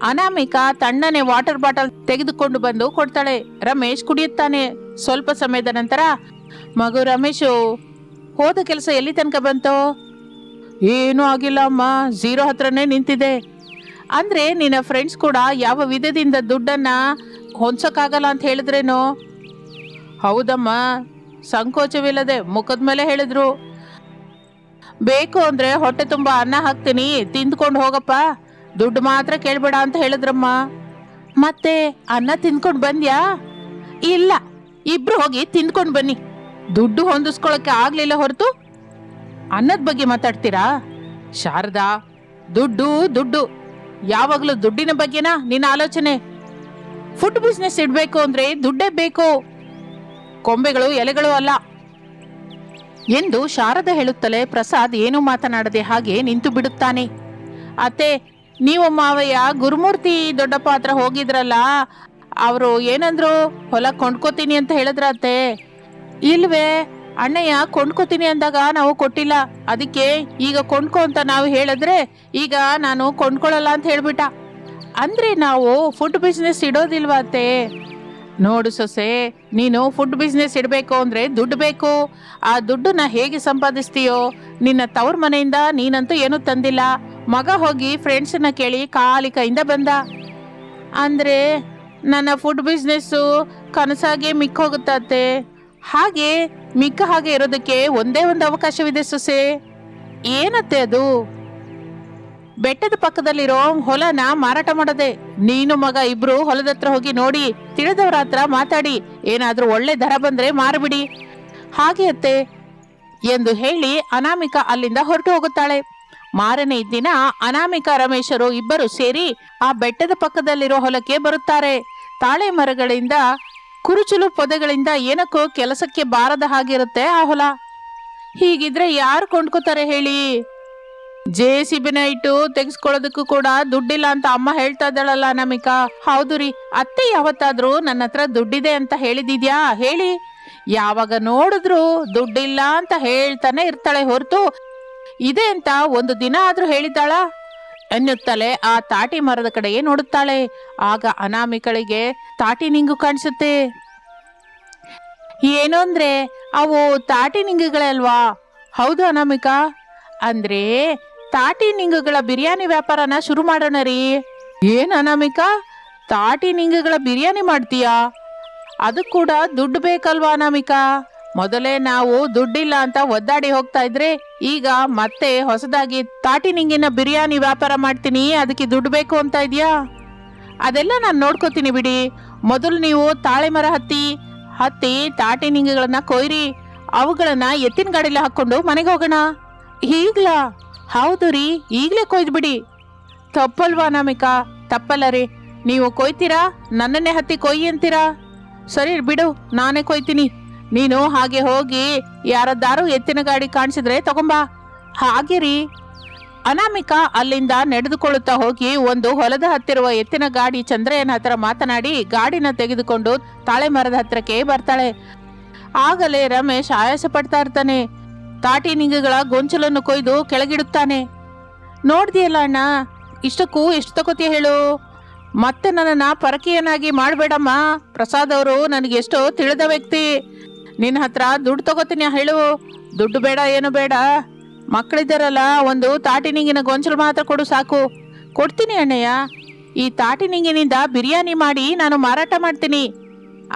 ಅನಾಮಿಕಾ ತಣ್ಣನೆ ವಾಟರ್ ಬಾಟಲ್ ತೆಗೆದುಕೊಂಡು ಬಂದು ಕೊಡ್ತಾಳೆ. ರಮೇಶ್ ಕುಡಿಯುತ್ತಾನೆ. ಸ್ವಲ್ಪ ಸಮಯದ ನಂತರ, ಮಗು ರಮೇಶು, ಹೋದ ಕೆಲಸ ಎಲ್ಲಿ ತನಕ ಬಂತು? ಏನೂ ಆಗಿಲ್ಲ ಅಮ್ಮ ಝೀರೋ ಹತ್ರನೇ ನಿಂತಿದೆ ಅಂದ್ರೆ ನಿನ್ನ ಫ್ರೆಂಡ್ಸ್ ಕೂಡ ಯಾವ ವಿಧದಿಂದ ದುಡ್ಡನ್ನ ಹೊಂಚಕ್ಕಾಗಲ್ಲ ಅಂತ ಹೇಳಿದ್ರೇನು? ಹೌದಮ್ಮ, ಸಂಕೋಚವಿಲ್ಲದೆ ಮುಖದ ಮೇಲೆ ಹೇಳಿದ್ರು. ಬೇಕು ಅಂದ್ರೆ ಹೊಟ್ಟೆ ತುಂಬ ಅನ್ನ ಹಾಕ್ತೀನಿ, ತಿಂದ್ಕೊಂಡು ಹೋಗಪ್ಪ. ದುಡ್ಡು ಮಾತ್ರ ಕೇಳ್ಬೇಡ ಅಂತ ಹೇಳಿದ್ರಮ್ಮ. ಮತ್ತೆ ಅನ್ನ ತಿಂದ್ಕೊಂಡು ಬಂದ್ಯಾ? ಇಲ್ಲ, ಇಬ್ರು ಹೋಗಿ ತಿಂದ್ಕೊಂಡು ಬನ್ನಿ. ದುಡ್ಡು ಹೊಂದಿಸ್ಕೊಳಕ್ಕೆ ಆಗ್ಲಿಲ್ಲ ಹೊರತು? ಅನ್ನದ ಬಗ್ಗೆ ಮಾತಾಡ್ತೀರಾ? ಶಾರದಾ, ದುಡ್ಡು ದುಡ್ಡು. ಯಾವಾಗಲೂ ದುಡ್ಡಿನ ಬಗ್ಗೆನಾ? ನಿನ್ನ ಆಲೋಚನೆ? ಫುಡ್ ಬಿಸ್ನೆಸ್ ಇಡ್ಬೇಕು ಅಂದ್ರೆ ದುಡ್ಡೇ ಬೇಕು. ಕೊಂಬೆಗಳು, ಎಲೆಗಳು ಅಲ್ಲ. ಎಂದು ಶಾರದ ಹೇಳುತ್ತಲೇ ಪ್ರಸಾದ್ ಏನು ಮಾತನಾಡದೆ ಹಾಗೆ ನಿಂತು ಬಿಡುತ್ತಾನೆ. ಅತ್ತೆ, ನೀವು ಮಾವಯ್ಯ, ಗುರುಮೂರ್ತಿ ದೊಡ್ಡಪ್ಪ ಹತ್ರ ಹೋಗಿದ್ರಲ್ಲ, ಅವರು ಏನಂದ್ರು ಹೊಲ ಕೊಂಡ್ಕೋತೀನಿ ಅಂತ ಹೇಳಿದ್ರ ಅತ್ತೆ? ಇಲ್ವೇ? ಅಣ್ಣಯ್ಯ, ಕೊಂಡ್ಕೋತೀನಿ ಅಂದಾಗ ನಾವು ಕೊಟ್ಟಿಲ್ಲ. ಅದಕ್ಕೆ ಈಗ ಕೊಂಡ್ಕೋ ಅಂತ ನಾವು ಹೇಳಿದ್ರೆ ಈಗ ನಾನು ಕೊಂಡ್ಕೊಳ್ಳಲ್ಲ ಅಂತ ಹೇಳ್ಬಿಟ್ಟ. ಅಂದ್ರೆ ನಾವು ಫುಡ್ ಬಿಸ್ನೆಸ್ ಇಡೋದಿಲ್ವಾ ಅತ್ತೆ ನೋಡು ಸೊಸೆ, ನೀನು ಫುಡ್ ಬಿಸ್ನೆಸ್ ಇಡಬೇಕು ಅಂದ್ರೆ ದುಡ್ಡು ಬೇಕು. ಆ ದುಡ್ಡನ್ನ ಹೇಗೆ ಸಂಪಾದಿಸ್ತೀಯೋ? ನಿನ್ನ ತವ್ರ ಮನೆಯಿಂದ ನೀನಂತೂ ಏನೂ ತಂದಿಲ್ಲ. ಮಗ ಹೋಗಿ ಫ್ರೆಂಡ್ಸನ್ನ ಕೇಳಿ ಕಾಲಿ ಕೈಯಿಂದ ಬಂದ. ಅಂದ್ರೆ ನನ್ನ ಫುಡ್ ಬಿಸ್ನೆಸ್ಸು ಕನಸಾಗೆ ಮಿಕ್ಕೋಗುತ್ತಾತೆ. ಹಾಗೆ ಮಿಕ್ಕ ಹಾಗೆ ಇರೋದಕ್ಕೆ ಒಂದೇ ಒಂದು ಅವಕಾಶವಿದೆ ಸೊಸೆ. ಏನತ್ತೆ ಅದು? ಬೆಟ್ಟದ ಪಕ್ಕದಲ್ಲಿರೋ ಹೊಲನ ಮಾರಾಟ ಮಾಡದೆ ನೀನು ಮಗ ಇಬ್ರು ಹೊಲದ ಹತ್ರ ಹೋಗಿ ನೋಡಿ ತಿಳಿದವರ ಹತ್ರ ಮಾತಾಡಿ, ಏನಾದ್ರೂ ಒಳ್ಳೆ ದರ ಬಂದ್ರೆ ಮಾರ್ಬಿಡಿ. ಹಾಗೆ ಅತ್ತೆ, ಎಂದು ಹೇಳಿ ಅನಾಮಿಕಾ ಅಲ್ಲಿಂದ ಹೊರಟು ಹೋಗುತ್ತಾಳೆ. ಮಾರನೇ ದಿನ ಅನಾಮಿಕಾ, ರಮೇಶರು ಇಬ್ಬರು ಸೇರಿ ಆ ಬೆಟ್ಟದ ಪಕ್ಕದಲ್ಲಿರೋ ಹೊಲಕ್ಕೆ ಬರುತ್ತಾರೆ. ತಾಳೆ ಮರಗಳಿಂದ ಕುರುಚುಲು ಪೊದೆಗಳಿಂದ ಏನಕ್ಕೋ ಕೆಲಸಕ್ಕೆ ಬಾರದ ಹಾಗಿರುತ್ತೆ ಆ ಹೊಲ. ಹೀಗಿದ್ರೆ ಯಾರು ಕೊಂಡ್ಕೋತಾರೆ ಹೇಳಿ? ಜೆ ಸಿ ಬಿನ ಇಟ್ಟು ತೆಗೆಸ್ಕೊಳ್ಳೋದಕ್ಕೂ ಕೂಡ ದುಡ್ಡಿಲ್ಲ ಅಂತ ಅಮ್ಮ ಹೇಳ್ತಾ ಇದ್ದಾಳಲ್ಲ ನಮಿಕಾ. ಹೌದು ರೀ, ಅತ್ತೆ ಯಾವತ್ತಾದ್ರೂ ನನ್ನ ಹತ್ರ ದುಡ್ಡಿದೆ ಅಂತ ಹೇಳಿದಿದ್ಯಾ? ಹೇಳಿ. ಯಾವಾಗ ನೋಡಿದ್ರು ದುಡ್ಡಿಲ್ಲ ಅಂತ ಹೇಳ್ತಾನೆ ಇರ್ತಾಳೆ ಹೊರತು. ಇದೆ ಅಂತ ಒಂದು ದಿನ ಆದ್ರೂ ಹೇಳಿದ್ದಾಳ? ಎನ್ನುತ್ತಲೇ ಆ ತಾಟಿ ಮರದ ಕಡೆಗೆ ನೋಡುತ್ತಾಳೆ. ಆಗ ಅನಾಮಿಕಳಿಗೆ, ತಾಟಿ ನಿಂಗು ಕಾಣಿಸುತ್ತೆ. ಏನು ಅಂದ್ರೆ, ಅವು ತಾಟಿ ನಿಂಗುಗಳಲ್ವಾ ಹೌದು ಅನಾಮಿಕಾ. ಅಂದ್ರೆ, ತಾಟಿ ನಿಂಗುಗಳ ಬಿರಿಯಾನಿ ವ್ಯಾಪಾರನ ಶುರು ಮಾಡೋಣ ರೀ. ಏನ್ ಅನಾಮಿಕಾ? ತಾಟಿ ನಿಂಗುಗಳ ಬಿರಿಯಾನಿ ಮಾಡ್ತೀಯಾ? ಅದು ಕೂಡ ದುಡ್ಡು ಬೇಕಲ್ವಾ ಅನಾಮಿಕಾ? ಮೊದಲೇ ನಾವು ದುಡ್ಡಿಲ್ಲ ಅಂತ ಒದ್ದಾಡಿ ಹೋಗ್ತಾ ಇದ್ರೆ ಈಗ ಮತ್ತೆ ಹೊಸದಾಗಿ ತಾಟಿ ನಿಂಗಿನ ಬಿರಿಯಾನಿ ವ್ಯಾಪಾರ ಮಾಡ್ತೀನಿ, ಅದಕ್ಕೆ ದುಡ್ಡು ಬೇಕು ಅಂತ ಇದೆಯಾ? ಅದೆಲ್ಲ ನಾನು ನೋಡ್ಕೋತೀನಿ ಬಿಡಿ. ಮೊದಲು ನೀವು ತಾಳೆ ಮರ ಹತ್ತಿ ಹತ್ತಿ ನಿಂಗಿಗಳನ್ನ ಕೊಯ್ರಿ, ಅವುಗಳನ್ನ ಎತ್ತಿನ ಗಾಡಿಲಿ ಹಾಕೊಂಡು ಮನೆಗೆ ಹೋಗೋಣ. ಈಗ್ಲಾ? ಹೌದು ರೀ, ಈಗಲೇ ಕೊಯ್ದು ಬಿಡಿ. ತಪ್ಪಲ್ವಾ ನಮಿಕಾ? ತಪ್ಪಲ್ಲ ರೀ. ನೀವು ಕೊಯ್ತೀರಾ? ನನ್ನನ್ನೇ ಹತ್ತಿ ಕೊಯ್ಯಂತೀರಾ? ಸರಿ ಬಿಡು, ನಾನೇ ಕೊಯ್ತೀನಿ. ನೀನು ಹಾಗೆ ಹೋಗಿ ಯಾರದ್ದಾರು ಎತ್ತಿನ ಗಾಡಿ ಕಾಣಿಸಿದ್ರೆ ತಗೊಂಬಾ. ಹಾಗೆ ರೀ ಅನಾಮಿಕಾ ಅಲ್ಲಿಂದ ನಡೆದುಕೊಳ್ಳುತ್ತಾ ಹೋಗಿ ಒಂದು ಹೊಲದ ಹತ್ತಿರುವ ಎತ್ತಿನ ಗಾಡಿ ಚಂದ್ರಯ್ಯನ ಹತ್ರ ಮಾತನಾಡಿ ಗಾಡಿನ ತೆಗೆದುಕೊಂಡು ತಾಳೆ ಮರದ ಹತ್ರಕ್ಕೆ ಬರ್ತಾಳೆ. ಆಗಲೇ ರಮೇಶ್ ಆಯಾಸ ಪಡ್ತಾ ಇರ್ತಾನೆ. ತಾಟಿ ನಿಂಗಗಳ ಗೊಂಚಲನ್ನು ಕೊಯ್ದು ಕೆಳಗಿಡುತ್ತಾನೆ. ನೋಡ್ದಿಯಲ್ಲ ಅಣ್ಣ, ಇಷ್ಟಕ್ಕೂ ಎಷ್ಟು ತಗೋತೀಯ ಹೇಳು? ಮತ್ತೆ ನನ್ನನ್ನ ಪರಕೀಯನಾಗಿ ಮಾಡಬೇಡಮ್ಮ. ಪ್ರಸಾದ್ ಅವರು ನನಗೆ ಎಷ್ಟೋ ತಿಳಿದ ವ್ಯಕ್ತಿ. ನಿನ್ನ ಹತ್ರ ದುಡ್ಡು ತಗೋತೀನಿ, ಹೇಳು. ದುಡ್ಡು ಬೇಡ, ಏನು ಬೇಡ. ಮಕ್ಕಳಿದ್ದಾರಲ್ಲ, ಒಂದು ತಾಟಿ ನಿಂಗಿನ ಗೊಂಚಲು ಮಾತ್ರ ಕೊಡು ಸಾಕು. ಕೊಡ್ತೀನಿ ಅಣ್ಣಯ್ಯ. ಈ ತಾಟಿ ನಿಂಗಿನಿಂದ ಬಿರಿಯಾನಿ ಮಾಡಿ ನಾನು ಮಾರಾಟ ಮಾಡ್ತೀನಿ.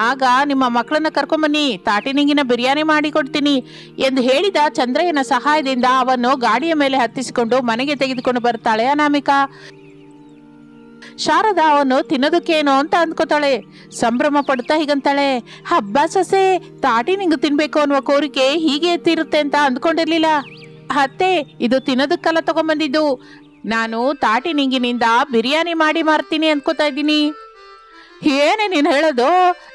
ಆಗ ನಿಮ್ಮ ಮಕ್ಕಳನ್ನ ಕರ್ಕೊಂಬನ್ನಿ, ತಾಟಿ ನಿಂಗಿನ ಬಿರಿಯಾನಿ ಮಾಡಿ ಕೊಡ್ತೀನಿ ಎಂದು ಹೇಳಿದ ಚಂದ್ರಯ್ಯನ ಸಹಾಯದಿಂದ ಅವನ್ನು ಗಾಡಿಯ ಮೇಲೆ ಹತ್ತಿಸಿಕೊಂಡು ಮನೆಗೆ ತೆಗೆದುಕೊಂಡು ಬರುತ್ತಾಳೆ ಅನಾಮಿಕಾ. ಶಾರದಾ ಅವನು ತಿನ್ನೋದಕ್ಕೇನೋ ಅಂತ ಅಂದ್ಕೋತಾಳೆ. ಸಂಭ್ರಮ ಪಡ್ತಾ ಹೀಗಂತಾಳೆ. ಹಬ್ಬ ಸೊಸೆ, ತಾಟಿ ನಿಂಗು ತಿನ್ಬೇಕು ಅನ್ನುವ ಕೋರಿಕೆ ಹೀಗೆ ಎತ್ತಿರುತ್ತೆ ಅಂತ ಅಂದ್ಕೊಂಡಿರ್ಲಿಲ್ಲ. ಅತ್ತೆ, ಇದು ತಿನ್ನೋದಕ್ಕೆಲ್ಲ ತಗೊಂಬಂದಿದ್ದು. ನಾನು ತಾಟಿ ನಿಂಗಿನಿಂದ ಬಿರಿಯಾನಿ ಮಾಡಿ ಮಾರ್ತೀನಿ ಅನ್ಕೋತಾ ಇದ್ದೀನಿ. ಏನೇ ನೀನು ಹೇಳೋದು,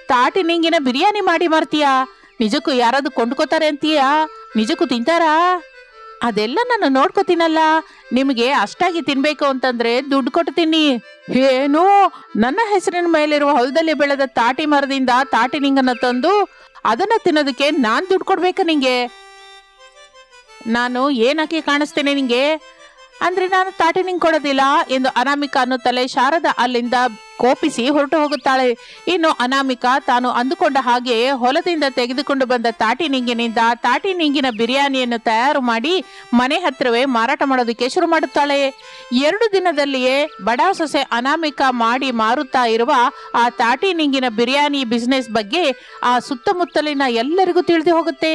ತಾಟಿ ನಿಂಗಿನ ಬಿರಿಯಾನಿ ಮಾಡಿ ಮಾರ್ತೀಯಾ? ನಿಜಕ್ಕೂ ಯಾರಾದ್ರೂ ಕೊಂಡ್ಕೋತಾರೆ ಅಂತೀಯಾ? ನಿಜಕ್ಕೂ ತಿಂತಾರಾ? ಅದೆಲ್ಲ ನಾನು ನೋಡ್ಕೋತೀನಲ್ಲ. ನಿಮಗೆ ಅಷ್ಟಾಗಿ ತಿನ್ಬೇಕು ಅಂತಂದ್ರೆ ದುಡ್ಡು ಕೊಡ್ತೀನಿ. ಏನು? ನನ್ನ ಹೆಸರಿನ ಮೇಲಿರುವ ಹೊಲದಲ್ಲಿ ಬೆಳೆದ ತಾಟಿ ಮರದಿಂದ ತಾಟಿ ನಿಂಗನ್ನ ತಂದು ಅದನ್ನ ತಿನ್ನೋದಕ್ಕೆ ನಾನ್ ದುಡ್ಡು ಕೊಡ್ಬೇಕಾ ನಿಂಗೆ. ನಾನು ಏನಕ್ಕೆ ಕಾಣಿಸ್ತೇನೆ ನಿಂಗೆ? ಅಂದ್ರೆ ನಾನು ತಾಟಿ ನಿಂಗೆ ಕೊಡೋದಿಲ್ಲ ಎಂದು ಅನಾಮಿಕ ಅನ್ನುತ್ತಲೇ ಶಾರದ ಅಲ್ಲಿಂದ ಕೋಪಿಸಿ ಹೊರಟು ಹೋಗುತ್ತಾಳೆ. ಇನ್ನು ಅನಾಮಿಕಾ ತಾನು ಅಂದುಕೊಂಡ ಹಾಗೆ ಹೊಲದಿಂದ ತೆಗೆದುಕೊಂಡು ಬಂದ ತಾಟಿ ನಿಂಗಿನಿಂದ ತಾಟಿ ನಿಂಗಿನ ಬಿರಿಯಾನಿಯನ್ನು ತಯಾರು ಮಾಡಿ ಮನೆ ಹತ್ರವೇ ಮಾರಾಟ ಮಾಡೋದಕ್ಕೆ ಶುರು ಮಾಡುತ್ತಾಳೆ. ಎರಡು ದಿನದಲ್ಲಿಯೇ ಬಡಾ ಸೊಸೆ ಅನಾಮಿಕಾ ಮಾಡಿ ಮಾರುತ್ತಾ ಇರುವ ಆ ತಾಟಿ ನಿಂಗಿನ ಬಿರಿಯಾನಿ ಬಿಸ್ನೆಸ್ ಬಗ್ಗೆ ಆ ಸುತ್ತಮುತ್ತಲಿನ ಎಲ್ಲರಿಗೂ ತಿಳಿದು ಹೋಗುತ್ತೆ.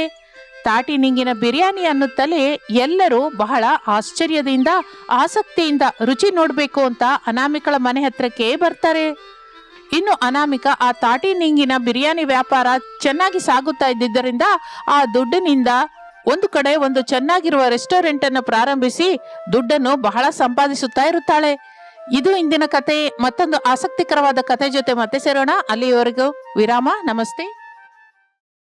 ತಾಟಿ ನಿಂಗಿನ ಬಿರಿಯಾನಿ ಅನ್ನುತ್ತಲೇ ಎಲ್ಲರೂ ಬಹಳ ಆಶ್ಚರ್ಯದಿಂದ, ಆಸಕ್ತಿಯಿಂದ ರುಚಿ ನೋಡಬೇಕು ಅಂತ ಅನಾಮಿಕಳ ಮನೆ ಹತ್ರಕ್ಕೆ ಬರ್ತಾರೆ. ಇನ್ನು ಅನಾಮಿಕ ಆ ತಾಟಿ ನಿಂಗಿನ ಬಿರಿಯಾನಿ ವ್ಯಾಪಾರ ಚೆನ್ನಾಗಿ ಸಾಗುತ್ತಾ ಇದ್ದಿದ್ದರಿಂದ ಆ ದುಡ್ಡಿನಿಂದ ಒಂದು ಕಡೆ ಒಂದು ಚೆನ್ನಾಗಿರುವ ರೆಸ್ಟೋರೆಂಟ್ ಅನ್ನು ಪ್ರಾರಂಭಿಸಿ ದುಡ್ಡನ್ನು ಬಹಳ ಸಂಪಾದಿಸುತ್ತಾ ಇರುತ್ತಾಳೆ. ಇದು ಇಂದಿನ ಕತೆ. ಮತ್ತೊಂದು ಆಸಕ್ತಿಕರವಾದ ಕತೆ ಜೊತೆ ಮತ್ತೆ ಸೇರೋಣ. ಅಲ್ಲಿಯವರೆಗೂ ವಿರಾಮ. ನಮಸ್ತೆ.